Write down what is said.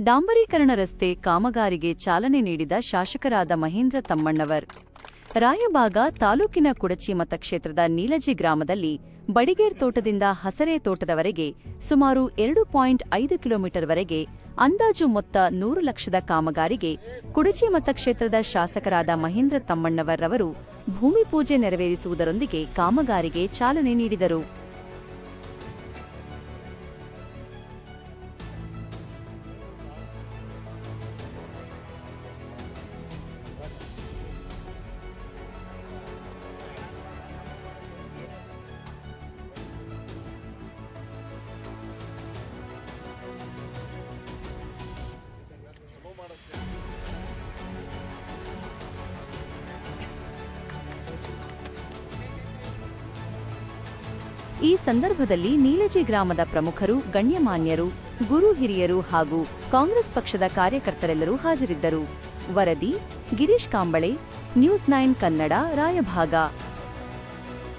ಡಾಂಬರೀಕರಣ ರಸ್ತೆ ಕಾಮಗಾರಿಗೆ ಚಾಲನೆ ನೀಡಿದ ಶಾಸಕರಾದ ಮಹೇಂದ್ರ ತಮ್ಮಣ್ಣವರ್. ರಾಯಬಾಗ ತಾಲೂಕಿನ ಕುಡಚಿ ಮತಕ್ಷೇತ್ರದ ನೀಲಜಿ ಗ್ರಾಮದಲ್ಲಿ ಬಡಿಗೇರ್ ತೋಟದಿಂದ ಹಸರೆ ತೋಟದವರೆಗೆ ಸುಮಾರು ಎರಡು ಪಾಯಿಂಟ್ ಐದು ಕಿಲೋಮೀಟರ್ವರೆಗೆ ಅಂದಾಜು ಮೊತ್ತ ನೂರು ಲಕ್ಷದ ಕಾಮಗಾರಿಗೆ ಕುಡಚಿ ಮತಕ್ಷೇತ್ರದ ಶಾಸಕರಾದ ಮಹೇಂದ್ರ ತಮ್ಮಣ್ಣವರ್ ರವರು ಭೂಮಿ ಪೂಜೆ ನೆರವೇರಿಸುವುದರೊಂದಿಗೆ ಕಾಮಗಾರಿಗೆ ಚಾಲನೆ ನೀಡಿದರು. ಈ ಸಂದರ್ಭದಲ್ಲಿ ನೀಲಜಿ ಗ್ರಾಮದ ಪ್ರಮುಖರು, ಗಣ್ಯಮಾನ್ಯರು, ಗುರು ಹಿರಿಯರು ಹಾಗೂ ಕಾಂಗ್ರೆಸ್ ಪಕ್ಷದ ಕಾರ್ಯಕರ್ತರೆಲ್ಲರೂ ಹಾಜರಿದ್ದರು. ವರದಿ, ಗಿರೀಶ್ ಕಾಂಬಳೆ, ನ್ಯೂಸ್ ನೈನ್ ಕನ್ನಡ, ರಾಯಭಾಗ.